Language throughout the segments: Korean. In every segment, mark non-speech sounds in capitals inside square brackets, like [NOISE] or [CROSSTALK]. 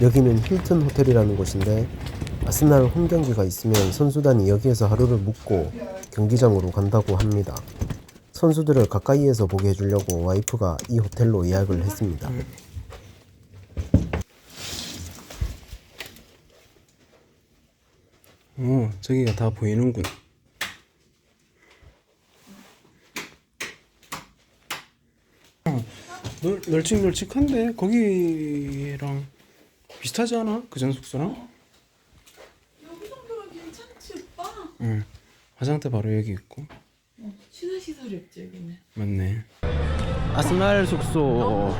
여기는 힐튼 호텔이라는 곳인데 아스날 홈 경기가 있으면 선수단이 여기에서 하루를 묵고 경기장으로 간다고 합니다. 선수들을 가까이에서 보게 해주려고 와이프가 이 호텔로 예약을 했습니다. 어, 저기가 다 보이는군. 널, 널찍널찍한데 거기랑 비슷하지 않아? 그전 숙소랑? 여기 정도면 괜찮지 오빠 응. 화장대 바로 여기 있고. 신화 시설이 없지 여기는 맞네. 아스날 숙소.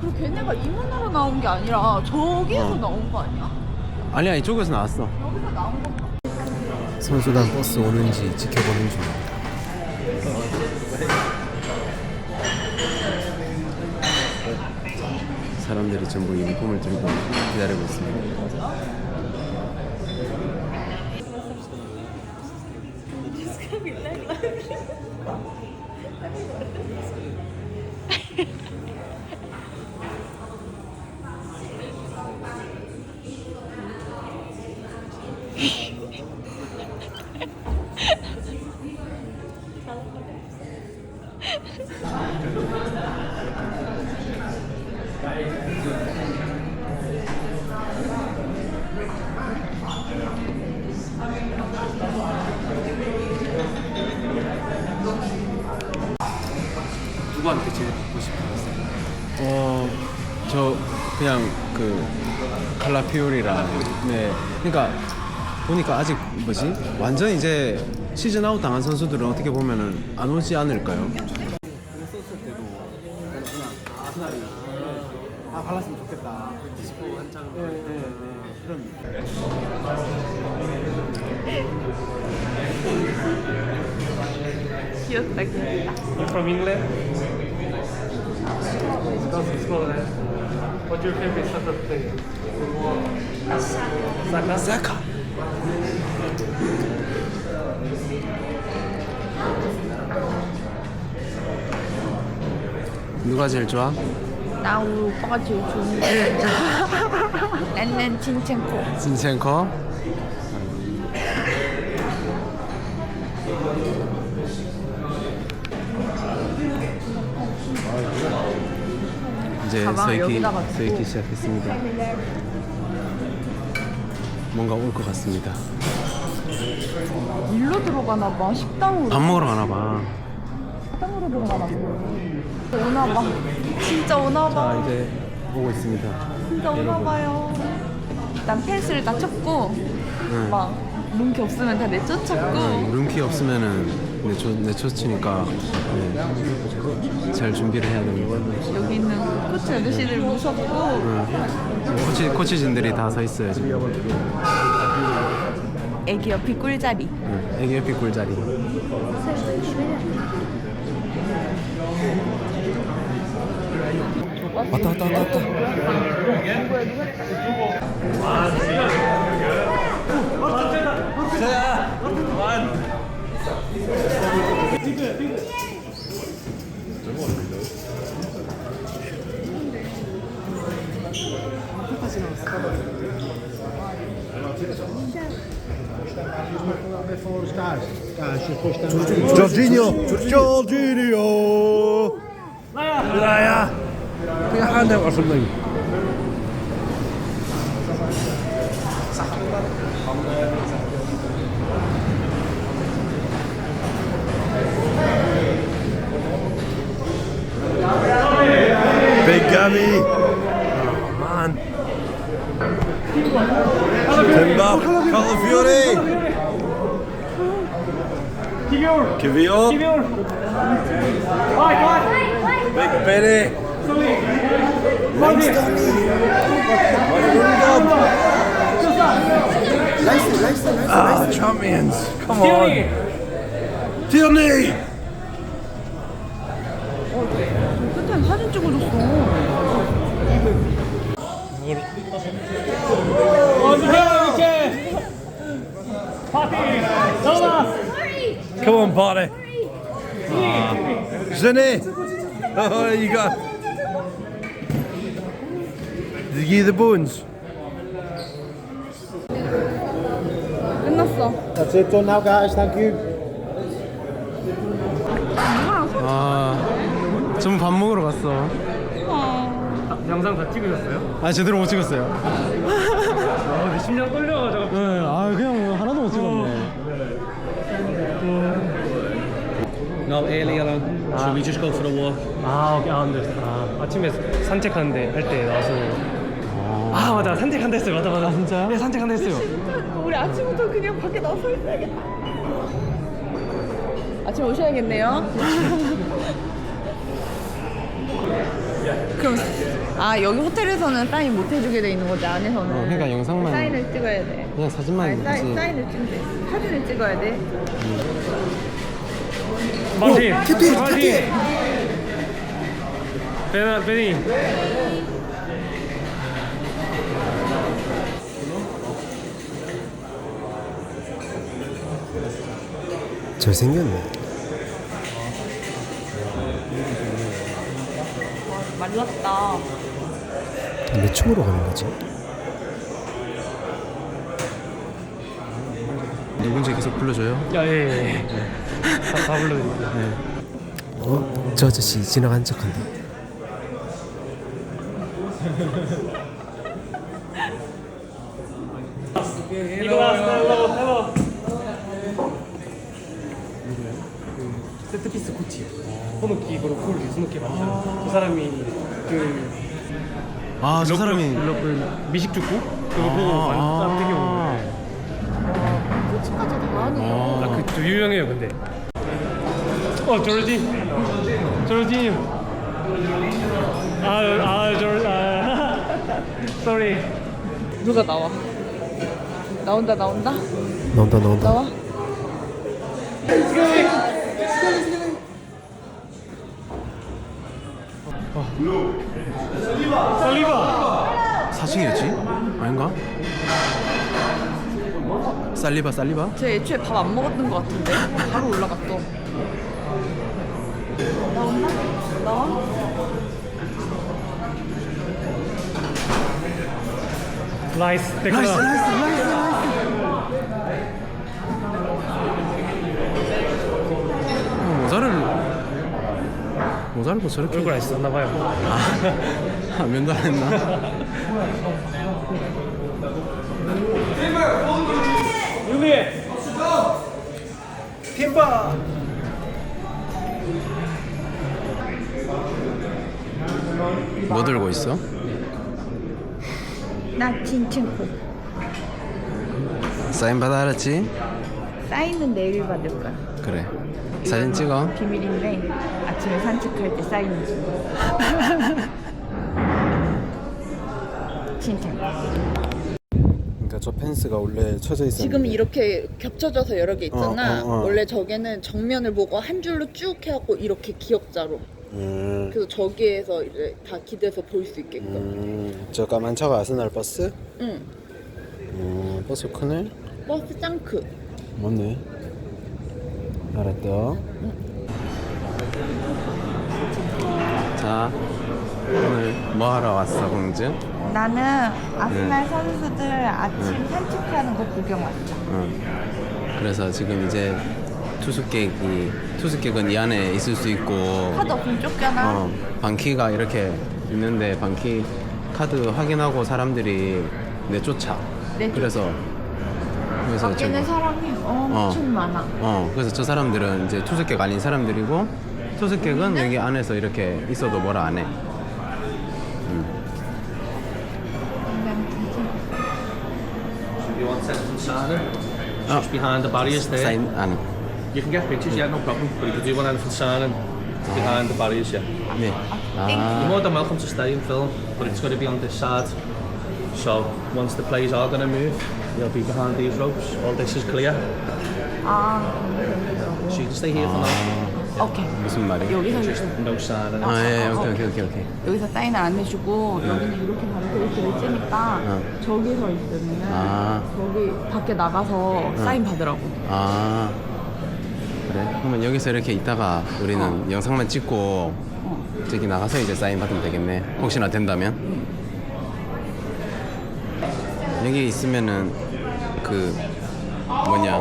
그리고 걔네가 이문으로 나온 게 아니라 저기에서 나온 거 아니야? 아니야 이쪽에서 나왔어. 여기서 나온 건가? 선수단 버스 오는지 지켜보는 중입니다. 사람들이 전부 유니폼을 들고 기다리고 있습니다. [LAUGHS] 피오리랑 네, 그러니까 보니까 아직 뭐지 완전 이제 시즌 아웃 당한 선수들은 어떻게 보면은 안 오지 않을까요? 그랬었을 때도 그냥 아스날이 다 발랐으면 좋겠다. 디스코 한창 네, 네, 네. 그런 귀엽다 귀엽다 from England? That's Scotland. What's your favorite soccer player? Saka. 사카. 누가 제일 좋아? 나 우리 오빠가 제일 좋은데 나는 진첸코 진첸코. 이제 가방을 서있기 여기다가 두고. 서있기 시작했습니다. 뭔가 올 것 같습니다. 일로 들어가나 봐 식당으로 밥 먹으러 가나 봐. 식당으로 들어가나 봐 오나 봐 진짜 오나 자 봐 이제 오고 있습니다. 진짜 오나 봐요 일단 펜스를 다 쳤고 응. 막 뭉키 없으면 다 내쫓았고 응, 룸키 없으면은 내초 내초치니까 네. 잘 준비를 해야 됩니다. 여기 있는 코치 아저씨들 무섭고 응. 코치 코치진들이 다 서 있어요 지금. 애기 옆이 꿀자리 응. 애기 옆에 꿀자리. 왔다 왔다 왔다 왔다. Jorginho! Jorginho! Ja, ja. Ja, gaan we alsjeblieft. Gabby! Oh, man. Timber! Calafiori! Kivior! Big Benny! Ah, champions! Come on! Tierney! Come on, party. Zinny. Oh, you got. Did you give you the bones? 끝났어. That's it for now guys. Thank you. 아, 전밥 먹으러 갔어. 영상 다 찍으셨어요? 아 제대로 못 찍었어요. 아, 근데 심장 떨려가지고. 네, 아 그냥 뭐 하나도 못 찍었네. No, earlier on. Should we just go for a walk? 아, 오케이. 아, 근데 아, 아침에 산책하는데 할 때 나와서. 아, 맞아. 산책한다 했어요. 맞아, 맞아. 진짜? 네, 산책한다 했어요. 우리 아침부터 그냥 밖에 나와 서 있어야겠다. 아침 오셔야겠네요. [LAUGHS] 그럼 아 여기 호텔에서는 사인 못 해주게 돼 있는 거지 안에서는. 어, 그러니까 영상만 사인을 찍어야 돼. 그냥 사진만 아니, 사인. 사인을 찍는데 사진을 찍어야 돼. 마틴! 마틴! 캡틴! 베나, 베니. 잘생겼네. 말랐다. 몇 층으로 가는 거지? 누군지 계속 불러줘요. 야, 예, 예. 예. 다, 다 불러드릴게요. 어? 저 아저씨 지나간 척한다. 헬로. 세트피스 코치. 호노키 브로콜리 스노키 만든 그 사람이 그 아, 저 사람이 그 미식 축구 그거 보고 아. 완전 되게 코치까지 다 하는 거. 아, 그좀 유명해요, 근데. 어, 조르지. 조르지. 아, 아, 조르, 아. [LAUGHS] sorry. 누가 나와? 나온다 나온다 나온다 나온다. 나와. 살리바. 4층이었지? 아닌가? 살리바 살리바? 쟤 애초에 밥 안 먹었던 것 같은데 바로 올라갔어. 나온다? 나와? 라이스, 데크나. 어, 모자를 모자를 뭐 저렇게 얼굴 안 씻었나봐요. 아, [LAUGHS] 면도했나? 유미! 뭐 들고 있어? 나 친친코. 사인 받아 알았지? 사인은 내일 받을 거야. 그래 사진 찍어 비밀인데 아침에 산책할 때 사인 주. [LAUGHS] 진짜. 그러니까 저 펜스가 원래 쳐져 있었는데 지금 이렇게 겹쳐져서 여러 개 있잖아. 어, 어, 어. 원래 저게는 정면을 보고 한 줄로 쭉 해갖고 이렇게 기역자로. 음, 그래서 저기에서 이제 다 기대서 볼 수 있게끔. 음, 저 까만 차가 아스날 버스? 응. 음, 버스 크네? 버스 짱크. 맞네. 알았다. 자 오늘 뭐 하러 왔어 공주? 나는 아스날 선수들 아침 산책하는 거 구경 왔어. 응. 그래서 지금 이제 투숙객이 투숙객은 이 안에 있을 수 있고 카드 없으면 쫓겨나. 어, 방키가 이렇게 있는데 방키 카드 확인하고 사람들이 내쫓아. 내쫓아. 그래서 그래서 밖에는 사람이 엄청 많아. 어 그래서 저 사람들은 이제 투숙객 아닌 사람들이고 투숙객은 여기 안에서 이렇게 있어도 뭐라 안 해. You want to send some Sana? It's Oh. just behind the barriers there. 사 인 안. You can get pictures, yeah, no problem. But if you do want anything Sana, it's behind the barriers, yeah. 네. You're 아, more than welcome to stay and film, but it's going to be on this side. So once the players are going to move, you'll be behind these ropes. All this is clear. 아, So you can stay here for now. 오케이. 무슨 말이? 여기서 sign. 아, 예, 예, 오케이, 오케이, 오케이, 오케이. 여기서 사인을 안 해주고 여기는 이렇게 바로 이렇게 찌니까 어. 저기 서 있으면 아. 저기 밖에 나가서 사인 받으라고. 아, 그래? 그러면 여기서 이렇게 있다가 우리는 영상만 찍고 저기 나가서 이제 사인 받으면 되겠네. 혹시나 된다면. 여기 있으면은 그 뭐냐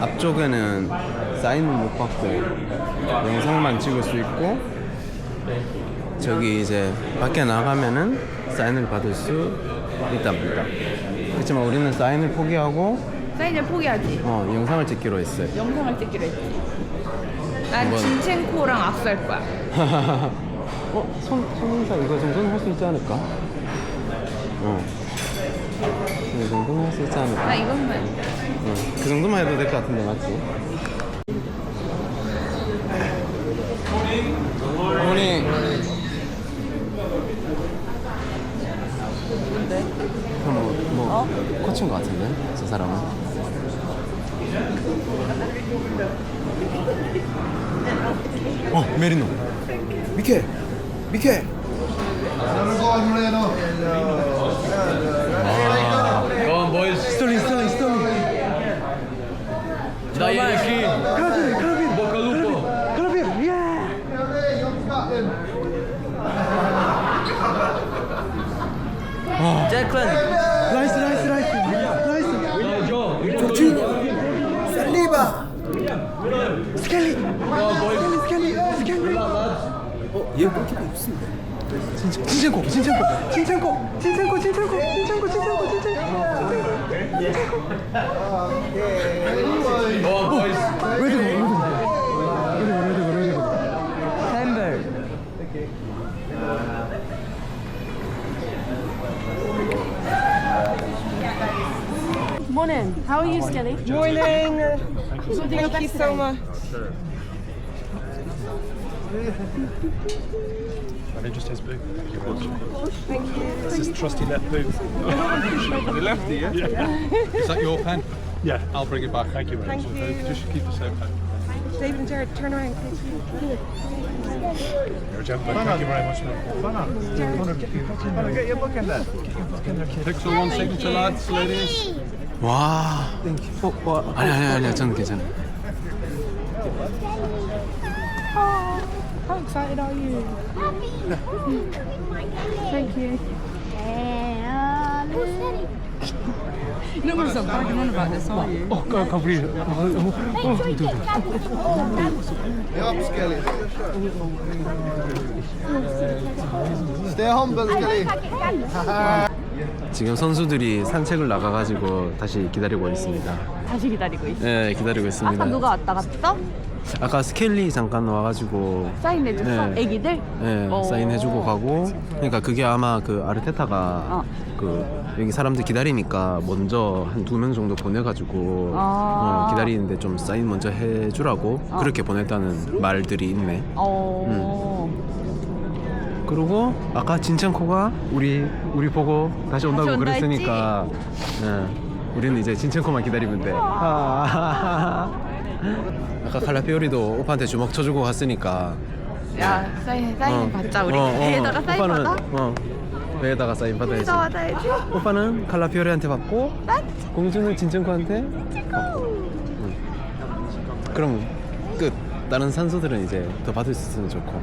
앞쪽에는 사인을 못 받고 영상만 찍을 수 있고 저기 이제 밖에 나가면은 사인을 받을 수 있답니다. 그렇지만 우리는 사인을 포기하고 사인을 포기하지. 어, 영상을 찍기로 했어요. 영상을 찍기로 했지. 난 이건- 진첸코랑 악수할 거야. [LAUGHS] 어, 손, 손인사 이거 정도는 할 수 있지 않을까? 어. 이 정도는 할 수 있지 않을까? 나 이것만. 응. 그 정도만 해도 될 것 같은데, 맞지? 어머니. 뭔데? 뭐, 뭐 코치인 것 같은데, 저 사람은? 어, 메리노. 미케! 미케! Go on, boys. Sterling, Sterling, Sterling. Dai aqui. Boca lupo. 나이스 나이스 나이스 나이스 조진이 살리바 스켈리 스켈리 스켈리 스켈리 어 얘 골키퍼 있습니다 진첸코, 진첸코, 진첸코, 진첸코, 진첸코, 진첸코, 진첸코, 진첸코. Morning. How are you, Skelly? Morning. Thank you so much. And just his boot. Thank you. This is trusty left boot. The lefty, yeah? Is [LAUGHS] that your pen? Yeah. I'll bring it back. Thank you very Thank much. you. Just keep the same pen. David and Jared, turn around. Thank you. You're a gentleman. Thank you very much. man. Get your book in there. Pixel one signature, lads, ladies. 와. 어, 어, 아니 아니 아니야, 저는 괜찮아. How excited are you? Happy! Thank you. No one's so barking on about this, are you? Oh, God, can't believe it. Oh, oh, oh, do it. Stay humble, Skelly. [LAUGHS] 지금 선수들이 산책을 나가가지고 다시 기다리고 있습니다. 다시 기다리고 있어. 네, 기다리고 있습니다. 아까 누가 왔다 갔어? 아까 스켈리 잠깐 와가지고 사인해줬어? 네. 애기들? 네, 어. 사인해주고 가고 그러니까 그게 아마 그 아르테타가 어. 그 여기 사람들 기다리니까 먼저 한 두 명 정도 보내가지고 아. 어, 기다리는데 좀 사인 먼저 해주라고 그렇게 보냈다는 말들이 있네. 어. 그리고 아까 진첸코가 우리 우리 보고 다시 온다고 온다 그랬으니까 예, 우리는 이제 진첸코만 기다리면 돼. 아. [LAUGHS] 아까 칼라피오리도 오빠한테 주먹 쳐주고 갔으니까 야, 사인, 사인 어. 받자, 우리. 어, 어. 배에다가 사인 오빠는, 받아? 어 배에다가 사인 받아야지. 받아야지. 오빠는 칼라피오리한테 받고 공주는 진첸코한테 받고. 응. 그럼 끝. 다른 선수들은 이제 더 받을 수 있으면 좋고.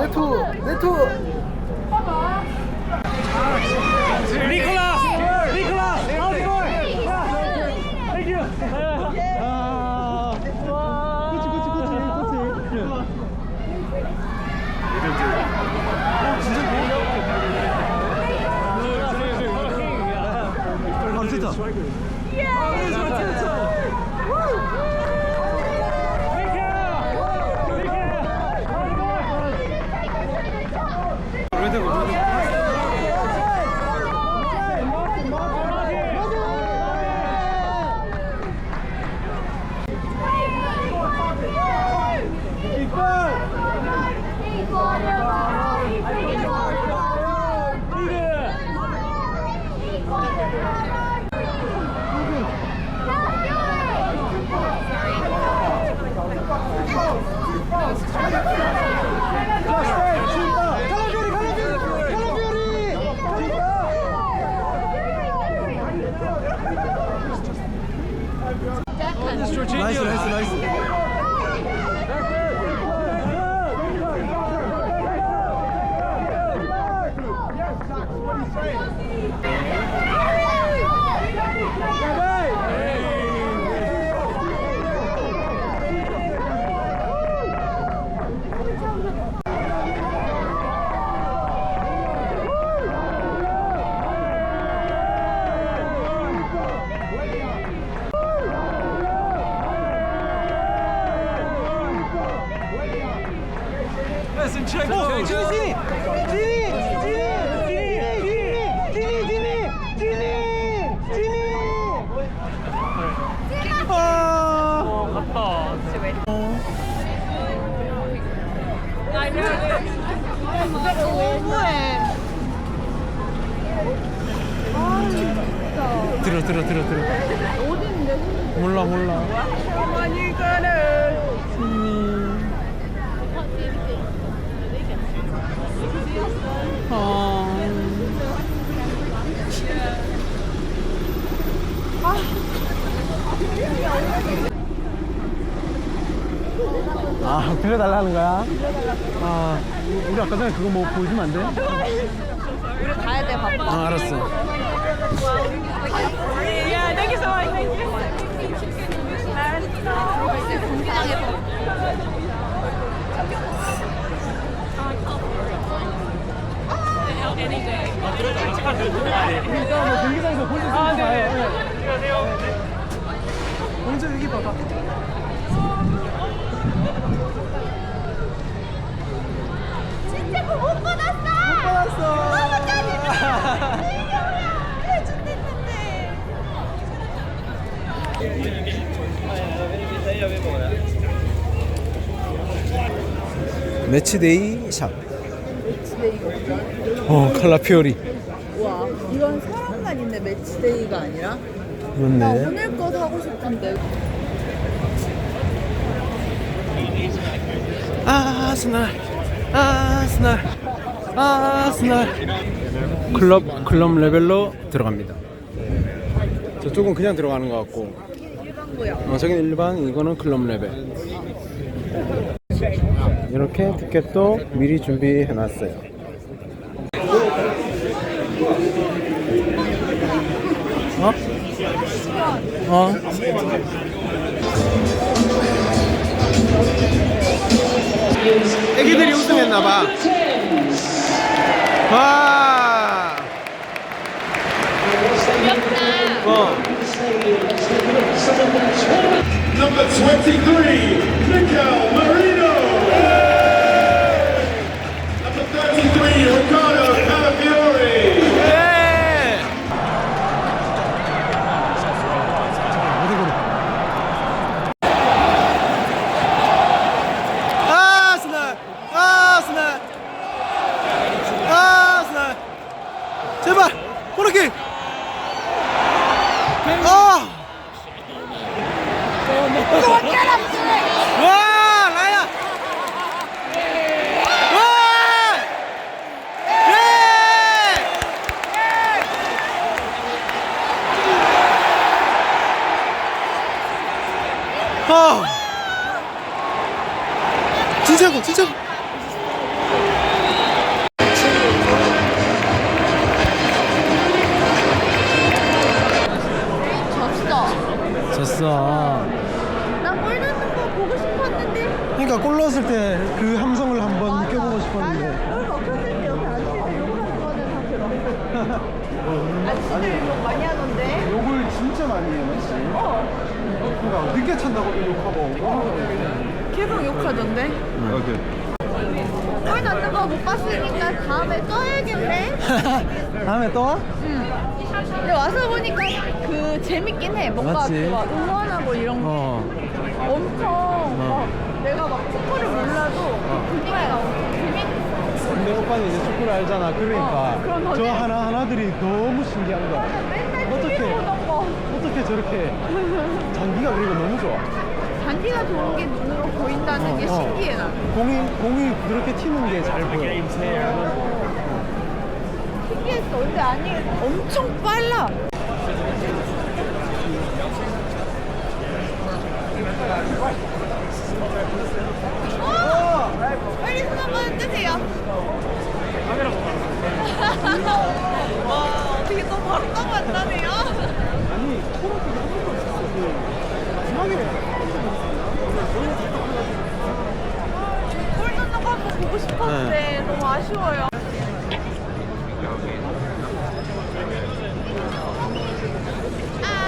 네토 네토 니콜라스 니콜라스 how's it going? Thank you. 아. 그치 그치 그치 그치. 어, 진짜 좋은데? 아, 진짜. 아, 진짜. Oh, 너무해. 들어 들어 들어 들어. 어딘데? 몰라 몰라. 많이 가는. 아 빌려달라는 거야? 아 우리 아까 전에 그거 뭐 보여주면 안 돼? 우리 가야 돼 바빠. 아 알았어. 야, so much. Thank you. 경기장에서. 경기장에서 볼수 있는 아, 네. 안녕하세요. 먼저 여기 봐봐. 진짜 그거 못 받았어. 못 받았어. 너무 짜증나. 해준댔는데. 매치데이 샵. 어 칼라피오리. 와, 이건 사람만 있네 매치데이가 아니라. 나 맞네. 오늘 거 사고 싶은데. 아스날 아스날 아스날 클럽 클럽 레벨로 들어갑니다. 저쪽은 그냥 들어가는 것 같고 어, 저기는 일반 이거는 클럽 레벨 이렇게 티켓도 미리 준비해 놨어요. 어? 어? 애기들이 우승했나봐. 와. 어. Number 23, Miguel Marino. Number 33, Ricardo 졌어. 나골 넣는 거 보고 싶었는데. 그러니까 골 넣었을 때 그 함성을 한번 느껴보고 싶었는데 나는 골 먹혔을 때 옆에 아저씨들 욕하는 거는 다 들어. 아저씨들 욕 많이 하던데. 욕을 진짜 많이 해요 씨 그러니까 늦게 찬다고 욕하고 계속 욕하던데. 골 넣는 거 못 봤으니까 다음에 또 해야겠네. [LAUGHS] 다음에 또 와? 근데 와서 보니까 그 재밌긴 해. 뭔가 맞지? 그막 응원하고 이런 거어 엄청 막 내가 막 축구를 몰라도 어. 분위기가 엄청 재밌어. 근데 오빠는 이제 축구를 알잖아 그러니까 어, 그럼 더저 재밌- 하나 하나들이 너무 신기한 거야 맨날 어떡해. TV로 보던 거. 어떻게 저렇게 장기가 그리고 너무 좋아 잔디가 좋은 게 눈으로 보인다는 게 어, 어. 신기해 나. 공이 공이 그렇게 튀는 게 잘 보여 신기했어. 근데 아니 엄청 빨라. 어! 빨리 손 한번 뜨세요. 와, [LAUGHS] 어떻게 또 바로 딱 만나네요. 골 넣는 거 한번 보고 싶었는데 너무 아쉬워요. あ